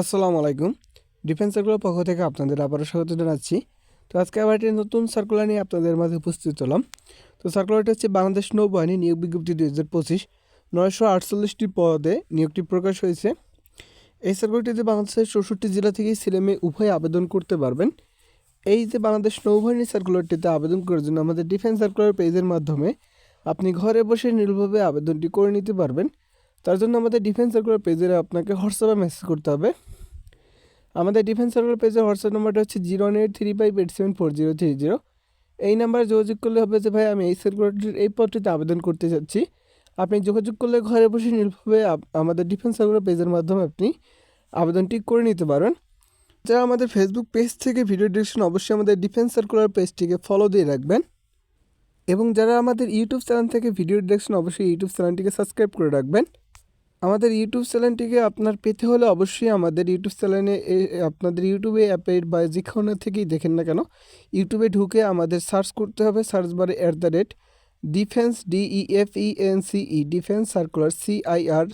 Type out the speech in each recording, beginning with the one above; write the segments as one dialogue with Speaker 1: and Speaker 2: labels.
Speaker 1: আসসালামু আলাইকুম। Defence circular পক্ষ থেকে আপনাদের আবারও স্বাগত জানাচ্ছি। তো আজকে আবার একটি নতুন সার্কুলার নিয়ে আপনাদের মাঝে উপস্থিত হলাম। তো সার্কুলারটি হচ্ছে বাংলাদেশ নৌবাহিনী নিয়োগ বিজ্ঞপ্তি দুই হাজার পঁচিশ নয়শো আটচল্লিশটি পদে নিয়োগটি প্রকাশ হয়েছে। এই সার্কুলারটিতে বাংলাদেশের চৌষট্টি জেলা থেকেই ছেলে মেয়ে উভয় আবেদন করতে পারবেন। এই যে বাংলাদেশ নৌবাহিনী সার্কুলারটিতে আবেদন করার জন্য আমাদের ডিফেন্স সার্কুলার পেজের মাধ্যমে আপনি ঘরে বসে নির্ভরভাবে আবেদনটি করে নিতে পারবেন। তার জন্য আমাদের ডিফেন্স সার্কুলার পেজে আপনাকে হোয়াটসঅ্যাপে মেসেজ করতে হবে। আমাদের ডিফেন্স সার্কুলার পেজের হোয়াটসঅ্যাপ নাম্বারটা হচ্ছে zero eight three five eight seven four zero three zero এই নাম্বারে যোগাযোগ করলে হবে যে, ভাই, আমি এই সার্কুলারটির এই পদটিতে আবেদন করতে চাচ্ছি আপনি যোগাযোগ করলে ঘরে বসে নির্ভরভাবে আপ- আমাদের ডিফেন্স সার্কুলার পেজের মাধ্যমে আপনি আবেদনটি করে নিতে পারেন। যারা আমাদের ফেসবুক পেজ থেকে ভিডিও ডিরেকশন অবশ্যই আমাদের ডিফেন্স সার্কুলার পেজটিকে ফলো দিয়ে রাখবেন। এবং যারা আমাদের ইউটিউব চ্যানেল থেকে ভিডিও ডিরেকশন অবশ্যই ইউটিউব চ্যানেলটিকে সাবস্ক্রাইব করে রাখবেন। আমাদের ইউটিউব চ্যানেলটিকে আপনার পেতে হলে অবশ্যই আমাদের ইউটিউব চ্যানেলে আপনাদের ইউটিউবে অ্যাপের বা যেখানে থেকেই দেখেন না কেন ইউটিউবে ঢুকে আমাদের সার্চ করতে হবে সার্চ বারে at the rate defence E N C E defence circular C I R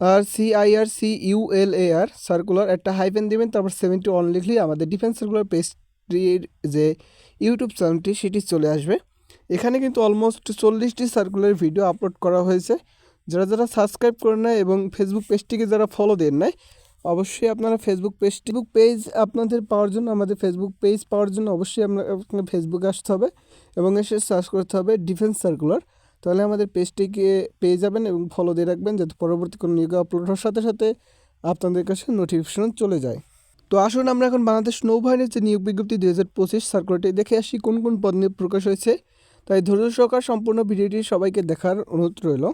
Speaker 1: R C I R C U L A R circular একটা হাইফেন দেবেন, তারপর সেভেন্টি ওয়ান লিখলেই আমাদের ডিফেন্স সার্কুলার পেজটির যে ইউটিউব চ্যানেলটি সেটি চলে আসবে। এখানে কিন্তু অলমোস্ট চল্লিশটি সার্কুলার ভিডিও আপলোড করা হয়েছে। যারা যারা সাবস্ক্রাইব করে নেয় এবং ফেসবুক পেজটিকে যারা ফলো দেন নাই, অবশ্যই আপনারা ফেসবুক পেজটি পেজ আপনাদের পাওয়ার জন্য, আমাদের ফেসবুক পেজ পাওয়ার জন্য অবশ্যই আপনার ফেসবুকে আসতে হবে এবং এসে সার্চ করতে হবে ডিফেন্স সার্কুলার তাহলে আমাদের পেজটিকে পেয়ে যাবেন এবং ফলো দিয়ে রাখবেন যাতে পরবর্তী কোনো নিয়োগ আপলোড হওয়ার সাথে সাথে আপনাদের কাছে নোটিফিকেশন চলে যায়। তো আসুন আমরা এখন বাংলাদেশ নৌবাহিনীর যে নিয়োগ বিজ্ঞপ্তি দুই হাজার পঁচিশ সার্কুলারটি দেখে আসি, কোন কোন পদ নিয়োগ প্রকাশ হয়েছে। তাই ধৈর্য সহকার সম্পূর্ণ ভিডিওটি সবাইকে দেখার অনুরোধ রইল।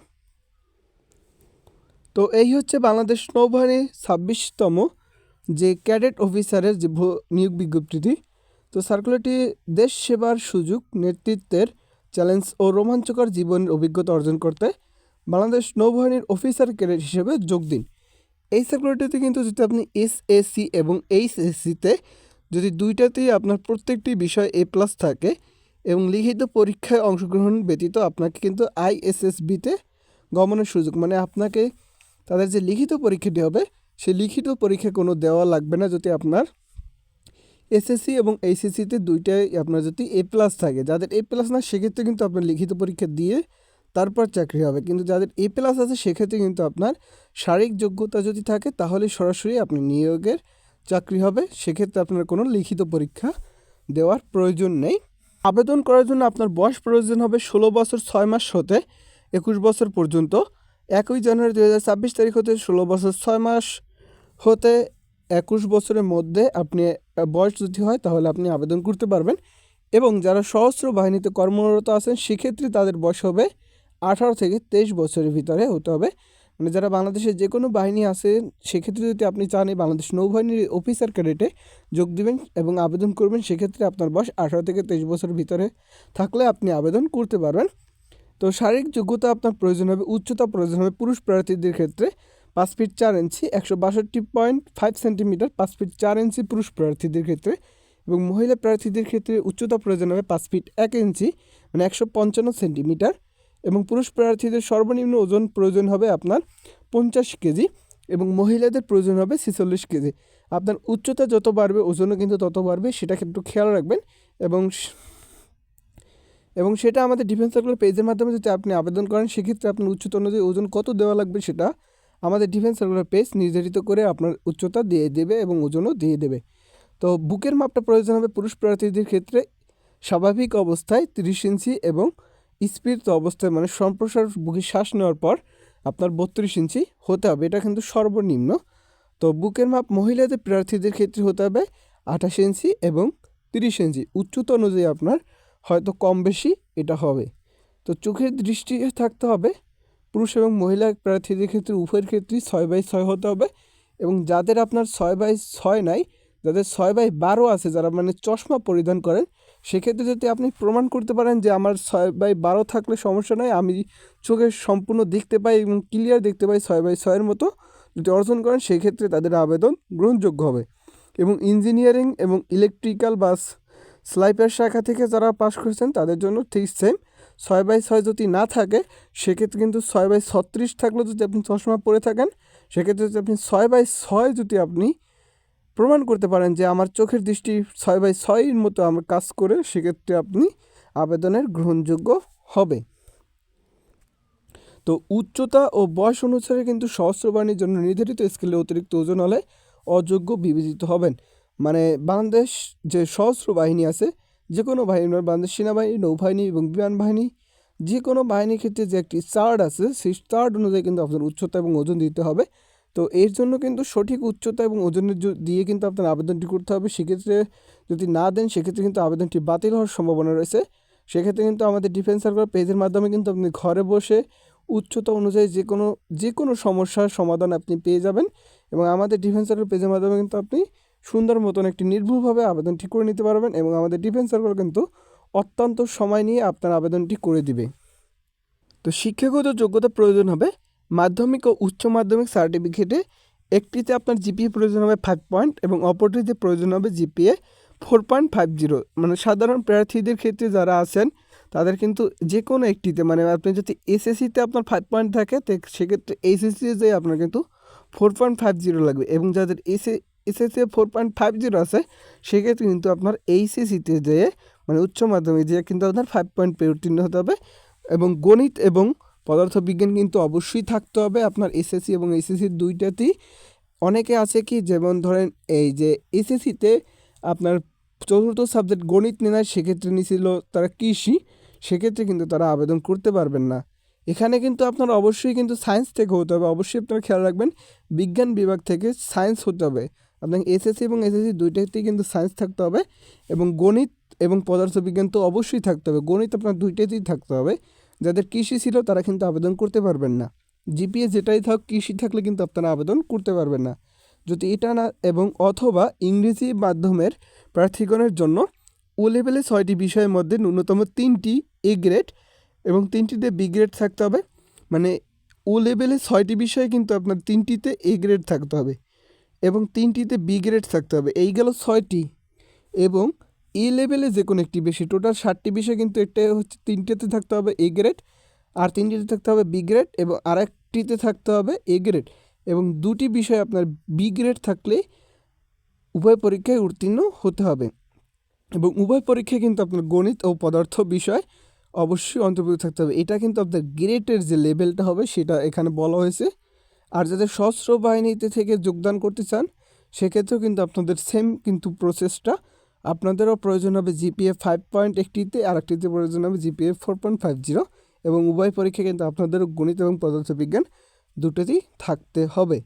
Speaker 1: তো এই হচ্ছে বাংলাদেশ নৌবাহিনীর ছাব্বিশতম যে ক্যাডেট অফিসারের যে নিয়োগ বিজ্ঞপ্তিটি। তো সার্কুলারটি দেশ সেবার সুযোগ, নেতৃত্বের চ্যালেঞ্জ ও রোমাঞ্চকর জীবনের অভিজ্ঞতা অর্জন করতে বাংলাদেশ নৌবাহিনীর অফিসার ক্যাডেট হিসেবে যোগ দিন। এই সার্কুলারটিতে কিন্তু যদি আপনি এসএসসি এবং এইচএসসিতে যদি দুইটাতেই আপনার প্রত্যেকটি বিষয় এ প্লাস থাকে এবং লিখিত পরীক্ষায় অংশগ্রহণ ব্যতীত আপনাকে কিন্তু আইএসএসবিতে গমনের সুযোগ মানে আপনাকে তাদের যে লিখিত পরীক্ষাটি হবে, সেই লিখিত পরীক্ষা কোনো দেওয়া লাগবে না যদি আপনার এসএসসি এবং এইচএসসিতে দুইটাই আপনার যদি এ প্লাস থাকে। যাদের এ প্লাস না, সেক্ষেত্রে কিন্তু আপনার লিখিত পরীক্ষা দিয়ে তারপর চাকরি হবে। কিন্তু যাদের এ প্লাস আছে, সেক্ষেত্রে কিন্তু আপনার শারীরিক যোগ্যতা যদি থাকে, তাহলে সরাসরি আপনি নিয়োগের চাকরি হবে। সেক্ষেত্রে আপনার কোনো লিখিত পরীক্ষা দেওয়ার প্রয়োজন নেই। আবেদন করার জন্য আপনার বয়স প্রয়োজন হবে ষোলো বছর ছয় মাস হতে একুশ বছর পর্যন্ত। একই জানুয়ারি দু হাজার ছাব্বিশ তারিখ হতে ষোলো বছর ছয় মাস হতে একুশ বছরের মধ্যে আপনি বয়স যদি হয় তাহলে আপনি আবেদন করতে পারবেন। এবং যারা সশস্ত্র বাহিনীতে কর্মরত আছেন, সেক্ষেত্রে তাদের বয়স হবে আঠারো থেকে তেইশ বছরের ভিতরে হতে হবে। মানে যারা বাংলাদেশের যে কোনো বাহিনী আছে, সেক্ষেত্রে যদি আপনি চান এই বাংলাদেশ নৌবাহিনীর অফিসার ক্যাডেটে যোগ দিবেন এবং আবেদন করবেন, সেক্ষেত্রে আপনার বয়স আঠারো থেকে তেইশ বছরের ভিতরে থাকলে আপনি আবেদন করতে পারবেন। তো শারীরিক যোগ্যতা আপনার প্রয়োজন হবে, উচ্চতা প্রয়োজন হবে পুরুষ প্রার্থীদের ক্ষেত্রে পাঁচ ফিট চার ইঞ্চি একশো বাষট্টি পয়েন্ট ফাইভ সেন্টিমিটার পাঁচ ফিট চার ইঞ্চি পুরুষ প্রার্থীদের ক্ষেত্রে এবং মহিলা প্রার্থীদের ক্ষেত্রে উচ্চতা প্রয়োজন হবে পাঁচ ফিট এক ইঞ্চি মানে একশো পঞ্চান্ন সেন্টিমিটার এবং পুরুষ প্রার্থীদের সর্বনিম্ন ওজন প্রয়োজন হবে আপনার পঞ্চাশ কেজি এবং মহিলাদের প্রয়োজন হবে ছেচল্লিশ কেজি। আপনার উচ্চতা যত বাড়বে, ওজনও কিন্তু তত বাড়বে, সেটা একটু খেয়াল রাখবেন এবং এবং সেটা আমাদের ডিফেন্স সার্কুলার পেজের মাধ্যমে যদি আপনি আবেদন করেন, সেক্ষেত্রে আপনার উচ্চতা অনুযায়ী ওজন কত দেওয়া লাগবে সেটা আমাদের ডিফেন্স সার্কুলার পেজ নির্ধারিত করে আপনার উচ্চতা দিয়ে দেবে এবং ওজনও দিয়ে দেবে। তো বুকের মাপটা প্রয়োজন হবে পুরুষ প্রার্থীদের ক্ষেত্রে স্বাভাবিক অবস্থায় তিরিশ ইঞ্চি এবং স্পিরিত অবস্থায় মানে সম্প্রসার বুকে শ্বাস নেওয়ার পর আপনার বত্রিশ ইঞ্চি হতে হবে। এটা কিন্তু সর্বনিম্ন। তো বুকের মাপ মহিলাদের প্রার্থীদের ক্ষেত্রে হতে হবে আঠাশ ইঞ্চি এবং তিরিশ ইঞ্চি। উচ্চতা অনুযায়ী আপনার হয়তো কম বেশি এটা হবে। তো চোখের দৃষ্টি থাকতে হবে। পুরুষ এবং মহিলা প্রার্থীদের ক্ষেত্রে উভয়ের ক্ষেত্রেই ছয় বাই ছয় হতে হবে এবং যাদের আপনার ছয় বাই ছয় নাই, যাদের ছয় বাই বারো আছে, যারা মানে চশমা পরিধান করেন, সেক্ষেত্রে যদি আপনি প্রমাণ করতে পারেন যে আমার ছয় বাই বারো থাকলে সমস্যা নয় আমি চোখে সম্পূর্ণ দেখতে পাই এবং ক্লিয়ার দেখতে পাই ছয় বাই ছয়ের মতো যদি অর্জন করেন, সেক্ষেত্রে তাদের আবেদন গ্রহণযোগ্য হবে। এবং ইঞ্জিনিয়ারিং এবং ইলেকট্রিক্যাল বা স্লাইপের শাখা থেকে যারা পাশ করেছেন, তাদের জন্য ঠিক সেম ছয় বাই ছয় যদি না থাকে, সেক্ষেত্রে কিন্তু ছয় বাই ছত্রিশ থাকলেও যদি আপনি চশমা পরে থাকেন, সেক্ষেত্রে যদি আপনি ছয় বাই ছয় যদি আপনি প্রমাণ করতে পারেন যে আমার চোখের দৃষ্টি ছয় বাই ছয়ের মতো আমার কাজ করে, সেক্ষেত্রে আপনি আবেদনের গ্রহণযোগ্য হবে। তো উচ্চতা ও বয়স অনুসারে কিন্তু সহস্রবাণীর জন্য নির্ধারিত স্কেলে অতিরিক্ত ওজন হলে অযোগ্য বিবেচিত হবেন। মানে বাংলাদেশ যে সশস্ত্র বাহিনী আছে যে কোনো বাহিনী বাংলাদেশ সেনাবাহিনী, নৌবাহিনী এবং বিমান বাহিনী যে কোনো বাহিনীর ক্ষেত্রে যে একটি চার্ট আছে, সেই চার্ট অনুযায়ী কিন্তু আপনার উচ্চতা এবং ওজন দিতে হবে। তো এর জন্য কিন্তু সঠিক উচ্চতা এবং ওজনের দিয়ে কিন্তু আপনার আবেদনটি করতে হবে। সেক্ষেত্রে যদি না দেন, সেক্ষেত্রে কিন্তু আবেদনটি বাতিল হওয়ার সম্ভাবনা রয়েছে। সেক্ষেত্রে কিন্তু আমাদের ডিফেন্স সার্কেল পেজের মাধ্যমে কিন্তু আপনি ঘরে বসে উচ্চতা অনুযায়ী যে কোনো যে কোনো সমস্যার সমাধান আপনি পেয়ে যাবেন এবং আমাদের ডিফেন্স সার্কেল পেজের মাধ্যমে কিন্তু আপনি সুন্দর মতন একটি নির্ভুলভাবে আবেদনটি করে নিতে পারবেন এবং আমাদের ডিফেন্স সার্কেল কিন্তু অত্যন্ত সময় নিয়ে আপনার আবেদনটি করে দিবে। তো শিক্ষাগত যোগ্যতা প্রয়োজন হবে, মাধ্যমিক ও উচ্চ মাধ্যমিক সার্টিফিকেটে একটিতে আপনার জিপিএ প্রয়োজন হবে ফাইভ পয়েন্ট এবং অপরটিতে প্রয়োজন হবে GPA four point five zero মানে সাধারণ প্রার্থীদের ক্ষেত্রে যারা আছেন, তাদের কিন্তু যে কোনো একটিতে মানে আপনি যদি এসএসসিতে আপনার ফাইভ পয়েন্ট থাকে সেক্ষেত্রে এইচএসসিতে যে আপনার কিন্তু ফোর পয়েন্ট ফাইভ জিরো লাগবে এবং যাদের S A SSC four point five zero আছে, সেক্ষেত্রে কিন্তু আপনার এইচএসসিতে যেয়ে মানে উচ্চ মাধ্যমিক যেয়ে কিন্তু আপনার ফাইভ পয়েন্ট পেয়ে উত্তীর্ণ হতে হবে এবং গণিত এবং পদার্থবিজ্ঞান কিন্তু অবশ্যই থাকতে হবে আপনার এসএসসি এবং এসএসসি দুইটাতেই। অনেকে আছে কি, যেমন ধরেন এই যে এসএসসিতে আপনার চতুর্থ সাবজেক্ট গণিত নেয় সেক্ষেত্রে নিয়েছিল তারা কৃষি, সেক্ষেত্রে কিন্তু তারা আবেদন করতে পারবেন না। এখানে কিন্তু আপনার অবশ্যই কিন্তু সায়েন্স থেকে হতে হবে, অবশ্যই আপনারা খেয়াল রাখবেন, বিজ্ঞান বিভাগ থেকে সায়েন্স হতে হবে। আপনাকে এসএসসি এবং এসএসসি দুইটাতেই কিন্তু সায়েন্স থাকতে হবে এবং গণিত এবং পদার্থবিজ্ঞান তো অবশ্যই থাকতে হবে। গণিত আপনার দুইটাতেই থাকতে হবে। যাদের কৃষি ছিল তারা কিন্তু আবেদন করতে পারবেন না। জিপিএ যেটাই থাক, কৃষি থাকলে কিন্তু আপনারা আবেদন করতে পারবেন না। যদি এটা না এবং অথবা ইংরেজি মাধ্যমের প্রার্থীগণের জন্য ও লেভেলে ছয়টি বিষয়ের মধ্যে ন্যূনতম তিনটি এ গ্রেড এবং তিনটিতে বি গ্রেড থাকতে হবে। মানে ও লেভেলে ছয়টি বিষয়ে কিন্তু আপনার তিনটিতে এ গ্রেড থাকতে হবে। এবং তিনটিতে বি গ্রেড থাকতে হবে। এই গেল ছয়টি। এবং এ লেভেলে যে কোনো একটি বেশি টোটাল ষাটটি বিষয় কিন্তু একটা হচ্ছে তিনটেতে থাকতে হবে এ গ্রেড আর তিনটিতে থাকতে হবে বি গ্রেড এবং আরেকটিতে থাকতে হবে এ গ্রেড এবং দুটি বিষয় আপনার বি গ্রেড থাকলে উভয় পরীক্ষায় উত্তীর্ণ হতে হবে। এবং উভয় পরীক্ষায় কিন্তু আপনার গণিত ও পদার্থ বিষয় অবশ্যই অন্তর্ভুক্ত থাকতে হবে। এটা কিন্তু আপনার গ্রেটের যে লেভেলটা হবে, সেটা এখানে বলা হয়েছে। আর যাদের সশস্ত্র বাহিনীতে থেকে যোগদান করতে চান, সেক্ষেত্রেও কিন্তু আপনাদের সেম কিন্তু প্রসেসটা আপনাদেরও প্রয়োজন হবে জিপিএ ফাইভ পয়েন্ট একটিতে আর একটিতে প্রয়োজন হবে GPA four point five zero এবং উভয় পরীক্ষা কিন্তু আপনাদেরও গণিত এবং পদার্থবিজ্ঞান দুটোতেই থাকতে হবে।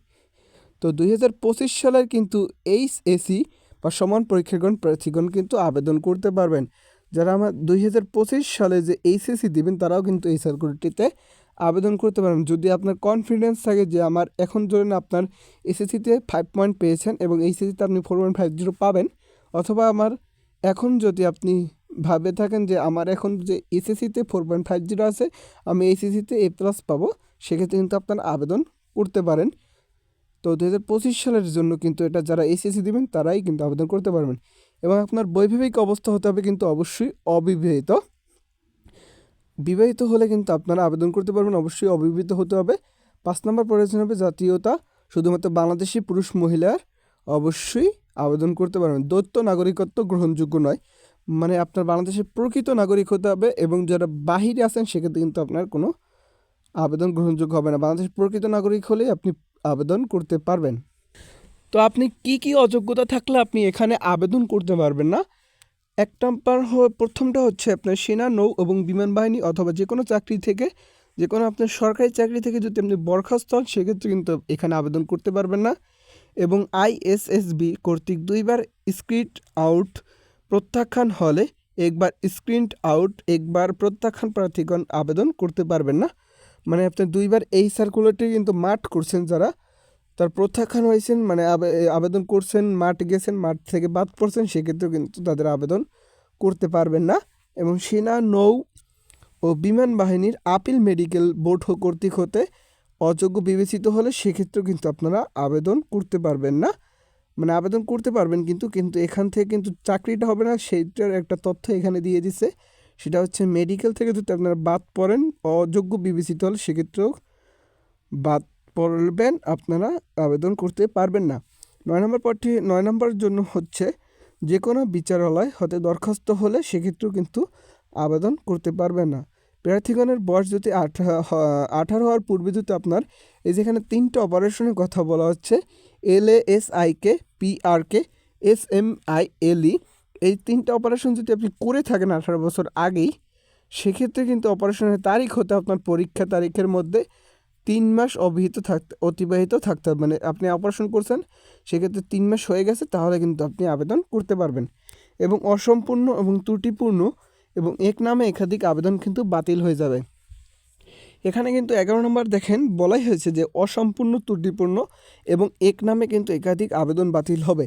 Speaker 1: তো দুই হাজার পঁচিশ সালের কিন্তু এইচ এসি বা সমান পরীক্ষাগণ, প্রার্থীগণ কিন্তু আবেদন করতে পারবেন। যারা আমার দুই হাজার পঁচিশ সালে যে এইচএসি দিবেন, তারাও কিন্তু এই সার্কুলারটিতে আবেদন করতে পারেন। যদি আপনার কনফিডেন্স থাকে যে আমার এখন ধরেন আপনার এসএসসিতে ফাইভ পয়েন্ট পেয়েছেন এবং এইচএসিতে আপনি ফোর পয়েন্ট ফাইভ জিরো পাবেন, অথবা আমার এখন যদি আপনি ভাবে থাকেন যে আমার এখন যে এসএসসিতে ফোর পয়েন্ট ফাইভ জিরো আছে, আমি এইচএসসিতে এ প্লাস পাবো, সেক্ষেত্রে কিন্তু আপনার আবেদন করতে পারেন। তো দু হাজার পঁচিশ সালের জন্য কিন্তু এটা যারা এসএসসি দিবেন, তারাই কিন্তু আবেদন করতে পারবেন। এবং আপনার বৈবাহিক অবস্থা হতে হবে কিন্তু অবশ্যই অবিবাহিত। বিবাহিত হলে কিন্তু আপনারা আবেদন করতে পারবেন, অবশ্যই অবিবাহিত হতে হবে। পাঁচ নম্বর প্রয়োজন হবে জাতীয়তা, শুধুমাত্র বাংলাদেশি পুরুষ মহিলার অবশ্যই আবেদন করতে পারবেন। দৈত্য নাগরিকত্ব গ্রহণযোগ্য নয় মানে আপনার বাংলাদেশের প্রকৃত নাগরিক হতে হবে এবং যারা বাহিরে আছেন সেক্ষেত্রে কিন্তু আপনার কোনো আবেদন গ্রহণযোগ্য হবে না। বাংলাদেশের প্রকৃত নাগরিক হলে আপনি আবেদন করতে পারবেন। তো আপনি কি কি অযোগ্যতা থাকলে আপনি এখানে আবেদন করতে পারবেন না? এক নম্বর প্রথমটা হচ্ছে আপনার সেনা, নৌ এবং বিমান বাহিনী অথবা যে কোনো চাকরি থেকে, যে কোনো আপনার সরকারি চাকরি থেকে যদি আপনি বরখাস্ত হন, সেক্ষেত্রে কিন্তু এখানে আবেদন করতে পারবেন না এবং আইএসএসবি কর্তৃক দুইবার স্ক্রিট আউট প্রত্যাখ্যান হলে একবার স্ক্রিন্ট আউট, একবার প্রত্যাখ্যান প্রার্থীগণ আবেদন করতে পারবেন না। মানে আপনি দুইবার এই সার্কুলারটি কিন্তু মাঠ করছেন যারা তার প্রত্যাখ্যান হয়েছেন মানে আবে- আবেদন করছেন, মাঠ গেছেন, মাঠ থেকে বাদ পড়ছেন, সেক্ষেত্রেও কিন্তু তাদের আবেদন করতে পারবেন না। এবং সেনা, নৌ ও বিমান বাহিনীর আপিল মেডিকেল বোর্ড কর্তৃক হতে অযোগ্য বিবেচিত হলে সেক্ষেত্রেও কিন্তু আপনারা আবেদন করতে পারবেন না। মানে আবেদন করতে পারবেন কিন্তু কিন্তু এখান থেকে কিন্তু চাকরিটা হবে না, সেইটার একটা তথ্য এখানে দিয়ে দিছে। সেটা হচ্ছে মেডিকেল থেকে যদি আপনারা বাদ পড়েন, অযোগ্য বিবেচিত হলে সেক্ষেত্রেও বাদ পড়বেন আপনারা আবেদন করতে পারবেন না। নয় নম্বর পদটি নয় নম্বরের জন্য হচ্ছে যে কোনো বিচারালয় হতে দরখাস্ত হলে সেক্ষেত্রেও কিন্তু আবেদন করতে পারবেন না। প্রার্থীগণের বয়স যদি আঠা আঠারো হওয়ার পূর্বে যদি আপনার এই যেখানে তিনটে অপারেশনের কথা বলা হচ্ছে, L A S I K, P R K, S M I L E, এই তিনটে অপারেশন যদি আপনি করে থাকেন আঠারো বছর আগেই, সেক্ষেত্রে কিন্তু অপারেশনের তারিখ হতে আপনার পরীক্ষা তারিখের মধ্যে তিন মাস অবিহিত থাকতে, অতিবাহিত থাকতে হবে। মানে আপনি অপারেশন করছেন, সেক্ষেত্রে তিন মাস হয়ে গেছে, তাহলে কিন্তু আপনি আবেদন করতে পারবেন। এবং অসম্পূর্ণ এবং ত্রুটিপূর্ণ এবং এক নামে একাধিক আবেদন কিন্তু বাতিল হয়ে যাবে। এখানে কিন্তু এগারো নম্বর দেখেন, বলাই হয়েছে যে অসম্পূর্ণ, ত্রুটিপূর্ণ এবং এক নামে কিন্তু একাধিক আবেদন বাতিল হবে।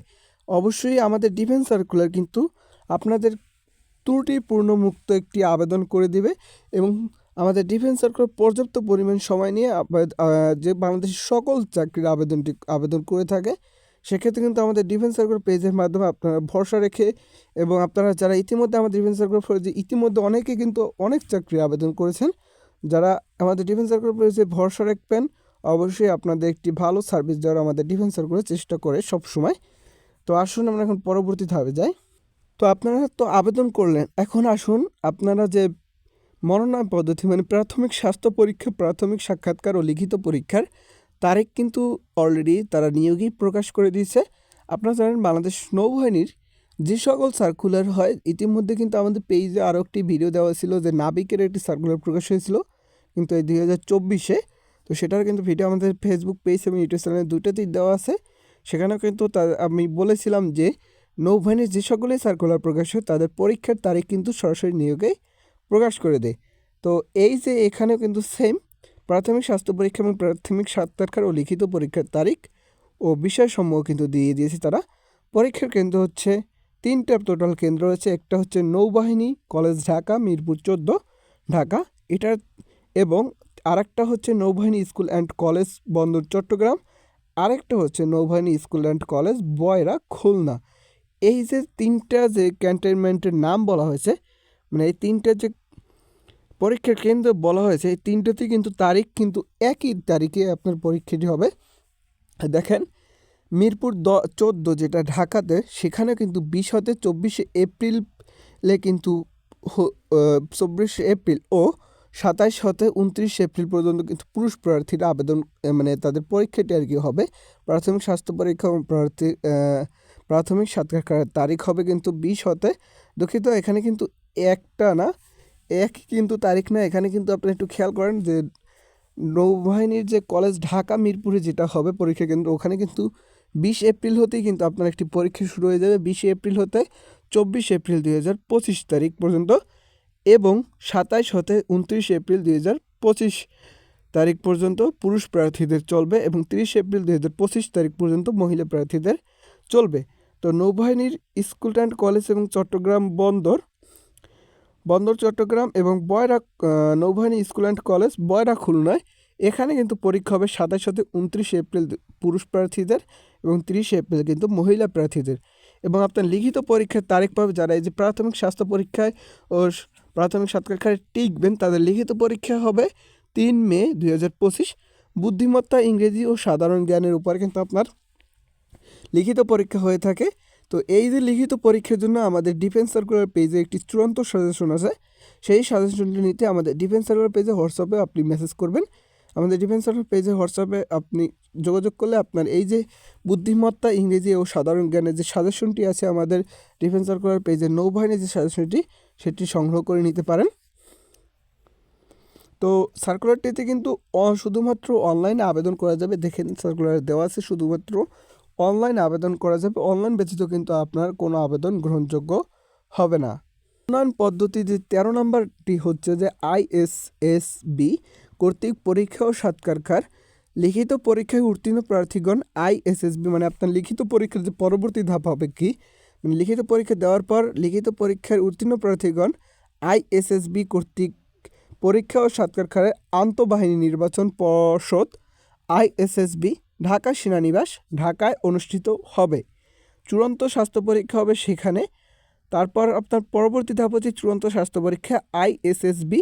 Speaker 1: অবশ্যই আমাদের ডিফেন্স সার্কুলার কিন্তু আপনাদের ত্রুটিপূর্ণ মুক্ত একটি আবেদন করে দিবে এবং আমাদের ডিফেন্স সার্কুলার পর্যাপ্ত পরিমাণ সময় নিয়ে যে বাংলাদেশের সকল চাকরির আবেদনটি আবেদন করে থাকে, সেক্ষেত্রে কিন্তু আমাদের ডিফেন্স সার্কুলার পেজের মাধ্যমে আপনারা ভরসা রেখে এবং আপনারা যারা ইতিমধ্যে আমাদের ডিফেন্স সার্কুলার পেজে ইতিমধ্যে অনেকে কিন্তু অনেক চাকরির আবেদন করেছেন, যারা আমাদের ডিফেন্স সার্কুলার পেজে ভরসা রাখবেন, অবশ্যই আপনাদের একটি ভালো সার্ভিস দেওয়ার আমাদের ডিফেন্স সার্কুলার চেষ্টা করে সব সময় তো আসুন আমরা এখন পরবর্তী ধাপে যাই। তো আপনারা তো আবেদন করলেন, এখন আসুন আপনারা যে মনোনয়ন পদ্ধতি মানে প্রাথমিক স্বাস্থ্য পরীক্ষা, প্রাথমিক সাক্ষাৎকার ও লিখিত পরীক্ষার তারিখ কিন্তু অলরেডি তারা নিয়োগই প্রকাশ করে দিয়েছে। আপনারা জানেন বাংলাদেশ নৌবাহিনীর যে সকল সার্কুলার হয়, ইতিমধ্যে কিন্তু আমাদের পেজে আরও একটি ভিডিও দেওয়া ছিল যে নাবিকের একটি সার্কুলার প্রকাশ হয়েছিল কিন্তু এই দুই হাজার চব্বিশে। তো সেটার কিন্তু ভিডিও আমাদের ফেসবুক পেজ এবং ইউটিউব চ্যানেলে দুটোতেই দেওয়া আছে। সেখানেও কিন্তু তা, আমি বলেছিলাম যে নৌবাহিনীর যে সকলেই সার্কুলার প্রকাশ হয়, তাদের পরীক্ষার তারিখ কিন্তু সরাসরি নিয়োগেই প্রকাশ করে দেয়। তো এই যে এখানেও কিন্তু সেম প্রাথমিক স্বাস্থ্য পরীক্ষা এবং প্রাথমিক সাক্ষাৎকার ও লিখিত পরীক্ষার তারিখ ও বিষয়সমূহ কিন্তু দিয়ে দিয়েছে তারা। পরীক্ষার কেন্দ্র হচ্ছে তিনটা টোটাল কেন্দ্র রয়েছে, একটা হচ্ছে নৌবাহিনী, কলেজ ঢাকা, মিরপুর চোদ্দ, ঢাকা এটার এবং আরেকটা হচ্ছে নৌবাহিনী স্কুল অ্যান্ড কলেজ বন্দর চট্টগ্রাম, আরেকটা হচ্ছে নৌবাহিনী school and college Boyra Khulna. এই যে তিনটা যে ক্যান্টনমেন্টের নাম বলা হয়েছে মানে এই তিনটা যে পরীক্ষার কেন্দ্র বলা হয়েছে, এই তিনটাতেই কিন্তু তারিখ কিন্তু একই তারিখে আপনার পরীক্ষাটি হবে। দেখেন, মিরপুর দ, চোদ্দ যেটা ঢাকাতে, সেখানে কিন্তু বিশ হতে চব্বিশে এপ্রিলে কিন্তু চব্বিশে এপ্রিল ও সাতাইশ হতে উনত্রিশ এপ্রিল পর্যন্ত কিন্তু পুরুষ প্রার্থীরা আবেদন মানে তাদের পরীক্ষাটি আর কি হবে। প্রাথমিক স্বাস্থ্য পরীক্ষা প্রার্থী প্রাথমিক সাক্ষাৎকারের তারিখ হবে কিন্তু বিশ হতে। দুঃখিত, এখানে কিন্তু একটা না এক কিন্তু তারিখ না, এখানে কিন্তু আপনি একটু খেয়াল করেন যে নৌবাহিনীর যে কলেজ ঢাকা মিরপুরে যেটা হবে পরীক্ষা কেন্দ্র, ওখানে কিন্তু বিশ এপ্রিল হতেই কিন্তু আপনার একটি পরীক্ষা শুরু হয়ে যাবে। বিশে এপ্রিল হতে চব্বিশ এপ্রিল দুই হাজার পঁচিশ তারিখ পর্যন্ত এবং সাতাইশ হতে উনত্রিশ এপ্রিল দুই হাজার পঁচিশ তারিখ পর্যন্ত পুরুষ প্রার্থীদের চলবে এবং তিরিশ এপ্রিল দুই পঁচিশ তারিখ পর্যন্ত মহিলা প্রার্থীদের চলবে। তো নৌবাহিনীর স্কুল অ্যান্ড কলেজ এবং চট্টগ্রাম বন্দর বন্দর চট্টগ্রাম এবং বয়রা নৌবাহিনী স্কুল অ্যান্ড কলেজ বয়রা খুলনায়। এখানে কিন্তু পরীক্ষা হবে সাতাশ সাথে উনত্রিশে এপ্রিল পুরুষ প্রার্থীদের এবং তিরিশে এপ্রিল কিন্তু মহিলা প্রার্থীদের। এবং আপনার লিখিত পরীক্ষার তারিখ পাবে যারা এই যে প্রাথমিক স্বাস্থ্য পরীক্ষায় ও প্রাথমিক সাক্ষাৎকারে টিকবেন, তাদের লিখিত পরীক্ষা হবে তিন মে দুই হাজার পঁচিশ। বুদ্ধিমত্তা, ইংরেজি ও সাধারণ জ্ঞানের উপর কিন্তু আপনার লিখিত পরীক্ষা হয়ে থাকে। তো এই যে লিখিত পরীক্ষার জন্য আমাদের ডিফেন্স সার্কুলার পেজে একটি চূড়ান্ত সাজেশন আছে, সেই সাজেশনটি নিতে আমাদের ডিফেন্স সার্কুলার পেজে হোয়াটসঅ্যাপে আপনি মেসেজ করবেন। আমাদের ডিফেন্স সার্কুলার পেজে হোয়াটসঅ্যাপে আপনি যোগাযোগ করলে আপনার এই যে বুদ্ধিমত্তা, ইংরেজি ও সাধারণ জ্ঞানের যে সাজেশনটি আছে আমাদের ডিফেন্স সার্কুলার পেজে নৌবাহিনীর যে সাজেশনটি সেটি সংগ্রহ করে নিতে পারেন। তো সার্কুলারটিতে কিন্তু শুধুমাত্র অনলাইনে আবেদন করা যাবে। দেখেন সার্কুলার দেওয়া আছে শুধুমাত্র অনলাইনে আবেদন করা যাবে। অনলাইন ব্যতীত কিন্তু আপনার কোনো আবেদন গ্রহণযোগ্য হবে না। উন্নয়ন পদ্ধতি যে তেরো নম্বরটি হচ্ছে যে আইএসএসবি কর্তৃক পরীক্ষা ও সাক্ষাৎকার লিখিত পরীক্ষায় উত্তীর্ণ প্রার্থীগণ আইএসএসবি মানে আপনার লিখিত পরীক্ষার যে পরবর্তী ধাপ হবে কি? মানে লিখিত পরীক্ষা দেওয়ার পর লিখিত পরীক্ষার উত্তীর্ণ প্রার্থীগণ আইএসএসবি কর্তৃক পরীক্ষা ও সাক্ষাৎকারে আন্তঃবাহিনী নির্বাচন পর্ষদ আইএসএসবি ঢাকা সেনানিবাস ঢাকায় অনুষ্ঠিত হবে। চূড়ান্ত স্বাস্থ্য পরীক্ষা হবে সেখানে। তারপর আপনার পরবর্তী ধাপ হচ্ছে চূড়ান্ত স্বাস্থ্য পরীক্ষা আইএসএসবি।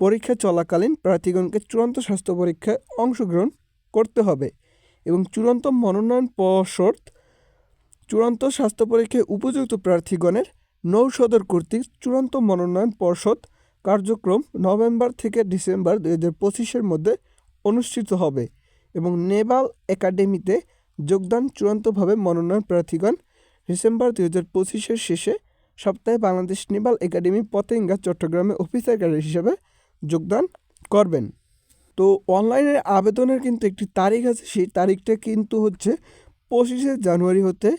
Speaker 1: পরীক্ষা চলাকালীন প্রার্থীগণকে চূড়ান্ত স্বাস্থ্য পরীক্ষায় অংশগ্রহণ করতে হবে এবং চূড়ান্ত মনোনয়ন পর্ষদ, চূড়ান্ত স্বাস্থ্য পরীক্ষায় উপযুক্ত প্রার্থীগণের নৌসদর কর্তৃক চূড়ান্ত মনোনয়ন পর্ষদ কার্যক্রম নভেম্বর থেকে ডিসেম্বর দুই হাজার পঁচিশের মধ্যে অনুষ্ঠিত হবে। এবং নেভাল একাডেমিতে যোগদান চূড়ান্তভাবে মনোনয়ন প্রার্থীগণ ডিসেম্বর দুই হাজার পঁচিশের শেষে সপ্তাহে বাংলাদেশ নেভাল একাডেমি পতেঙ্গা চট্টগ্রামে অফিসার ক্যাডার হিসাবে যোগদান করবেন। তো অনলাইনের আবেদনের কিন্তু একটি তারিখ আছে, সেই তারিখটা কিন্তু হচ্ছে পঁচিশে জানুয়ারি হতে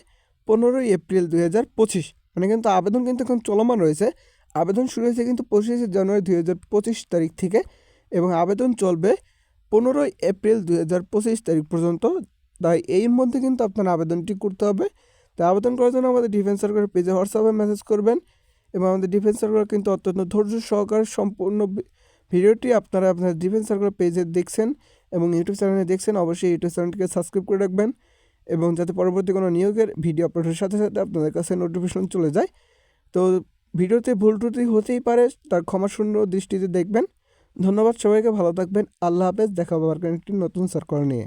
Speaker 1: পনেরোই এপ্রিল দুই হাজার পঁচিশ। মানে কিন্তু আবেদন কিন্তু এখন চলমান রয়েছে। আবেদন শুরু হয়েছে কিন্তু পঁচিশে জানুয়ারি দুই হাজার পঁচিশ তারিখ থেকে এবং আবেদন চলবে পনেরোই এপ্রিল দুই হাজার পঁচিশ তারিখ পর্যন্ত। তাই এই মধ্যে কিন্তু আপনার আবেদনটি করতে হবে। তাই আবেদন করার জন্য আমাদের ডিফেন্স সরকারের পেজে হোয়াটসঅ্যাপে মেসেজ করবেন এবং আমাদের ডিফেন্স সরকার কিন্তু অত্যন্ত ধৈর্য সহকারে সম্পূর্ণ ভিডিওটি আপনারা আপনার ডিফেন্স সরকার পেজে দেখছেন এবং ইউটিউব চ্যানেলে দেখছেন, অবশ্যই ইউটিউব চ্যানেলটিকে সাবস্ক্রাইব করে রাখবেন এবং যাতে পরবর্তী কোনো নিয়োগের ভিডিও আপলোডের সাথে সাথে আপনাদের কাছে নোটিফিকেশন চলে যায়। তো ভিডিওতে ভুল ত্রুটি হতেই পারে, তার ক্ষমাশূন্য দৃষ্টিতে দেখবেন। ধন্যবাদ সবাইকে ভালো থাকবেন। আল্লাহ হাফেজ দেখা আবার একটি নতুন সার্কল নিয়ে।